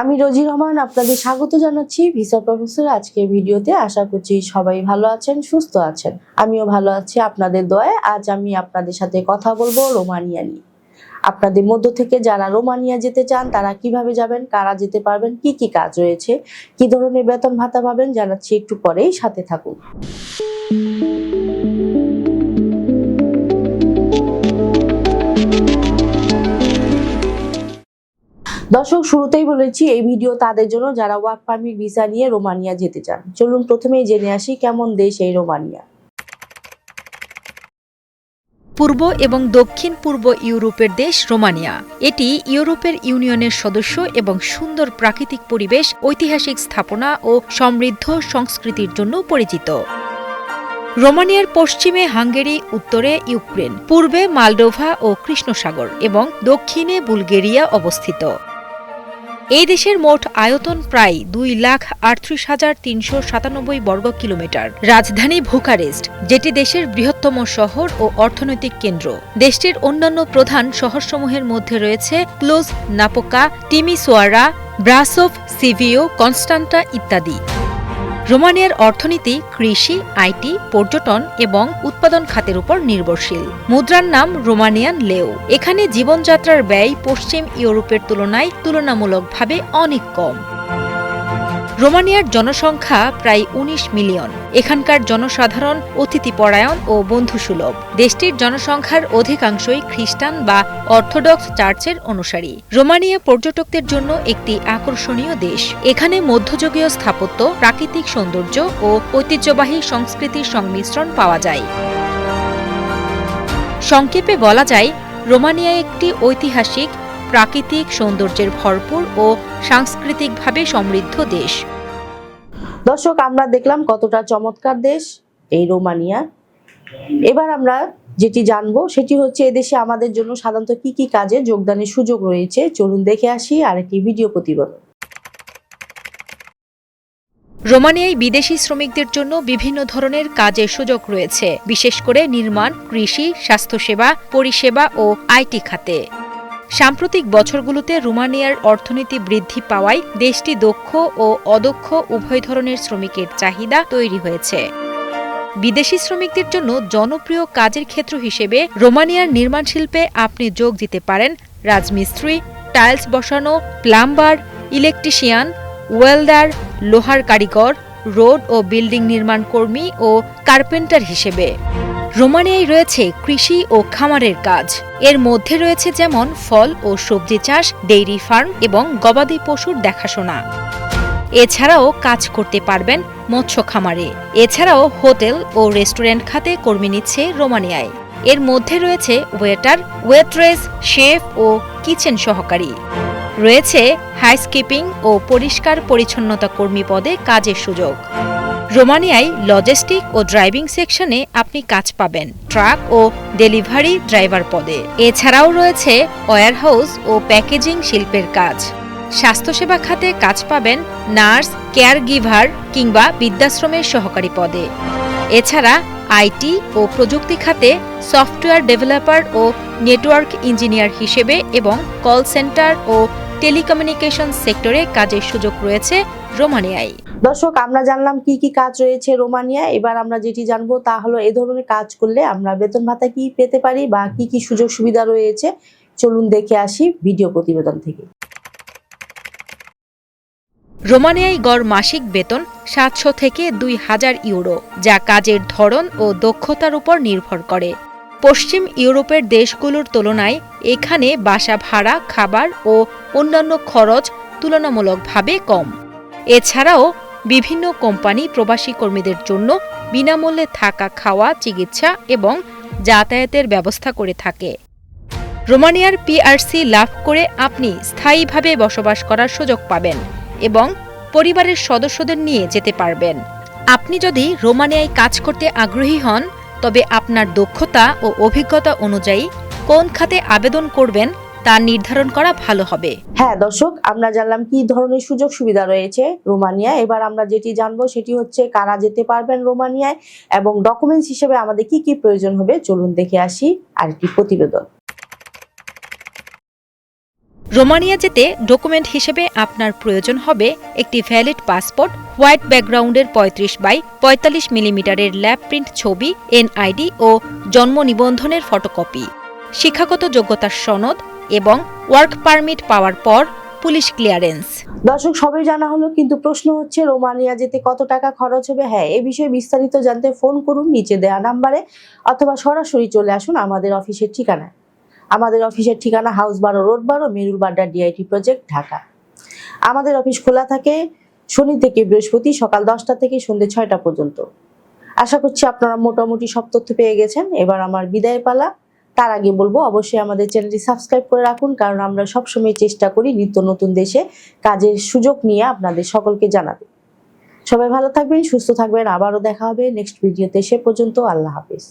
আমি রোজি রহমান আপনাদের স্বাগত জানাচ্ছি ভিসা প্রফেসর আজকের ভিডিওতে। আশা করছি সবাই ভালো আছেন, সুস্থ আছেন। আমিও ভালো আছি আপনাদের দয়ায়। আজ আমি আপনাদের সাথে কথা বলব রোমানিয়া নিয়ে। আপনাদের মধ্য থেকে যারা রোমানিয়া যেতে চান, তারা কীভাবে যাবেন, কারা যেতে পারবেন, কি কি কাজ রয়েছে, কি ধরনের বেতন ভাতা পাবেন, জানাচ্ছি একটু পরেই। সাথে থাকুন। দর্শক, শুরুতেই বলেছি, এই ভিডিও তাদের জন্য যারা ওয়ার্ক পারমিট ভিসা নিয়ে রোমানিয়া যেতে চান। চলুন প্রথমেই জেনে আসি কেমন দেশ এই রোমানিয়া। পূর্ব এবং দক্ষিণ পূর্ব ইউরোপের দেশ রোমানিয়া। এটি ইউরোপের ইউনিয়নের সদস্য এবং সুন্দর প্রাকৃতিক পরিবেশ, ঐতিহাসিক স্থাপনা ও সমৃদ্ধ সংস্কৃতির জন্য পরিচিত। রোমানিয়ার পশ্চিমে হাঙ্গেরি, উত্তরে ইউক্রেন, পূর্বে মালডোভা ও কৃষ্ণসাগর এবং দক্ষিণে বুলগেরিয়া অবস্থিত। এই দেশের মোট আয়তন প্রায় দুই লাখ আটত্রিশ হাজার তিনশো সাতানব্বই বর্গ কিলোমিটার। রাজধানী ভুকারেস্ট যেটি দেশের বৃহত্তম শহর ও অর্থনৈতিক কেন্দ্র। দেশটির অন্যান্য প্রধান শহরসমূহের মধ্যে রয়েছে ক্লোজ নাপোকা টিমিসোয়ারা ব্রাসোভ, সিভিও, কনস্টান্টা ইত্যাদি। রোমানিয়ার অর্থনীতি, কৃষি আইটি পর্যটন এবং উৎপাদন খাতের উপর নির্ভরশীল। মুদ্রার নাম রোমানিয়ান লেও। এখানে জীবনযাত্রার ব্যয় পশ্চিম ইউরোপের তুলনায় তুলনামূলকভাবে অনেক কম। রোমানিয়ার জনসংখ্যা প্রায় ১৯ মিলিয়ন। এখানকার জনসাধারণ অতিথিপরায়ণ ও বন্ধুসুলভ। দেশটির জনসংখ্যার অধিকাংশই খ্রিস্টান বা অর্থোডক্স চার্চের অনুসারী। রোমানিয়া পর্যটকদের জন্য একটি আকর্ষণীয় দেশ। এখানে মধ্যযুগীয় স্থাপত্য, প্রাকৃতিক সৌন্দর্য ও ঐতিহ্যবাহী সংস্কৃতির সংমিশ্রণ পাওয়া যায়। সংক্ষেপে বলা যায়, রোমানিয়া একটি ঐতিহাসিক প্রাকৃতিক সৌন্দর্যের ভরপুর ও সাংস্কৃতিকভাবে সমৃদ্ধ দেশ। দর্শক আমরা দেখলাম কতটা চমৎকার দেশ এই রোমানিয়া। এবার আমরা যেটি জানব সেটি হচ্ছে এদেশে আমাদের জন্য সাধারণত কি কি কাজে যোগদানের সুযোগ রয়েছে। চলুন দেখে আসি আরেকটি ভিডিও প্রতিবেদন। রোমানিয়ায় বিদেশি শ্রমিকদের জন্য বিভিন্ন ধরনের কাজের সুযোগ রয়েছে বিশেষ করে নির্মাণ কৃষি স্বাস্থ্যসেবা পরিষেবা ও আইটি খাতে। সাম্প্রতিক বছরগুলোতে রোমানিয়ার অর্থনীতি বৃদ্ধি পাওয়ায় দেশটি দক্ষ ও অদক্ষ উভয় ধরনের শ্রমিকের চাহিদা তৈরি হয়েছে। বিদেশি শ্রমিকদের জন্য জনপ্রিয় কাজের ক্ষেত্র হিসেবে রোমানিয়ার নির্মাণ শিল্পে আপনি যোগ দিতে পারেন রাজমিস্ত্রি, টাইলস বসানো, প্লাম্বার, ইলেকট্রিশিয়ান ওয়েলদার লোহার কারিগর, রোড ও বিল্ডিং নির্মাণ কর্মী ও কার্পেন্টার হিসেবে। রোমানিয়ায় রয়েছে কৃষি ও খামারের কাজ। এর মধ্যে রয়েছে যেমন ফল ও সবজি চাষ, ডেইরি ফার্ম এবং গবাদি পশুর দেখাশোনা। এছাড়াও কাজ করতে পারবেন মৎস্য খামারে। এছাড়াও হোটেল ও রেস্টুরেন্ট খাতে কর্মী নিচ্ছে রোমানিয়ায়। এর মধ্যে রয়েছে ওয়েটার, ওয়েট্রেস, শেফ ও কিচেন সহকারী। রয়েছে হাইস্কিপিং ও পরিষ্কার পরিচ্ছন্নতা কর্মী পদে কাজের সুযোগ। রোমানিয়ায় লজিস্টিক ও ড্রাইভিং সেকশনে আপনি কাজ পাবেন, ট্রাক ও ডেলিভারি ড্রাইভার পদে। এছাড়াও রয়েছে ওয়্যারহাউস ও প্যাকেজিং শিল্পের কাজ। স্বাস্থ্যসেবা খাতে কাজ পাবেন নার্স কেয়ার গিভার কিংবা বৃদ্ধাশ্রমের সহকারী পদে। এছাড়া আইটি ও প্রযুক্তি খাতে সফটওয়্যার ডেভেলপার ও নেটওয়ার্ক ইঞ্জিনিয়ার হিসেবে এবং কল সেন্টার ও টেলিকমিউনিকেশন সেক্টরে কাজের সুযোগ রয়েছে রোমানিয়ায়। দর্শক, আমরা জানলাম কি কি কাজ রয়েছে রোমানিয়া এবার আমরা যেটি জানব তা হলো এ ধরনের কাজ করলে আমরা বেতন ভাতা কি পেতে পারি বা কি কি সুযোগ সুবিধা রয়েছে। চলুন দেখে আসি ভিডিও প্রতিবেদন থেকে। রোমানিয়ায় গড় মাসিক বেতন সাতশো থেকে দুই হাজার ইউরো, যা কাজের ধরন ও দক্ষতার উপর নির্ভর করে। পশ্চিম ইউরোপের দেশগুলোর তুলনায় এখানে বাসা ভাড়া, খাবার ও অন্যান্য খরচ তুলনামূলকভাবে কম। এছাড়াও বিভিন্ন কোম্পানি প্রবাসী কর্মীদের জন্য বিনামূল্যে থাকা খাওয়া, চিকিৎসা এবং যাতায়াতের ব্যবস্থা করে থাকে। রোমানিয়ার পিআরসি লাভ করে আপনি স্থায়ীভাবে বসবাস করার সুযোগ পাবেন এবং পরিবারের সদস্যদের নিয়ে যেতে পারবেন। আপনি যদি রোমানিয়ায় কাজ করতে আগ্রহী হন, তবে আপনার দক্ষতা ও অভিজ্ঞতা অনুযায়ী কোন খাতে আবেদন করবেন তা নির্ধারণ করা ভালো হবে। হ্যাঁ দর্শক আমরা জানলাম কি ধরনের সুযোগ সুবিধা রয়েছে রোমানিয়া এবার আমরা যেটি জানব সেটি হচ্ছে কারা যেতে পারবেন রোমানিয়ায় এবং ডকুমেন্টস হিসেবে আমাদের কি কি প্রয়োজন হবে চলুন দেখে আসি আর আরেকটি প্রতিবেদন। রোমানিয়া যেতে ডকুমেন্ট হিসেবে আপনার প্রয়োজন হবে একটি ভ্যালিড পাসপোর্ট হোয়াইট ব্যাকগ্রাউন্ডের পঁয়ত্রিশ বাই পঁয়তাল্লিশ মিলিমিটারের ল্যাব প্রিন্ট ছবি এনআইডি ও জন্ম নিবন্ধনের ফটোকপি শিক্ষাগত যোগ্যতার সনদ এবং ওয়ার্ক পারমিট পাওয়ার পর পুলিশ ক্লিয়ারেন্স। দর্শক, সবাই জানা হলো, কিন্তু প্রশ্ন হচ্ছে, রোমানিয়া যেতে কত টাকা খরচ হবে? হ্যাঁ এ বিষয়ে বিস্তারিত জানতে ফোন করুন নিচে দেওয়া নাম্বারে, অথবা সরাসরি চলে আসুন আমাদের অফিসের ঠিকানায়। আমাদের অফিসের ঠিকানা হাউস বারো, রোড বারো মেরুল বাড্ডা ডিআইটি প্রজেক্ট, ঢাকা। আমাদের অফিস খোলা থাকে শনি থেকে বৃহস্পতি, সকাল দশটা থেকে সন্ধ্যে ছয়টা পর্যন্ত। আশা করছি আপনারা মোটামুটি সব তথ্য পেয়ে গেছেন। এবার আমার বিদায় পালা। তার আগে বলব, অবশ্যই আমাদের চ্যানেলটি সাবস্ক্রাইব করে রাখুন, কারণ আমরা সবসময় চেষ্টা করি নিত্য নতুন দেশে কাজের সুযোগ নিয়ে আপনাদের সকলকে জানাতে। সবাই ভালো থাকবেন, সুস্থ থাকবেন, আবারও দেখা হবে নেক্সট ভিডিওতে, সে পর্যন্ত আল্লাহ হাফিজ।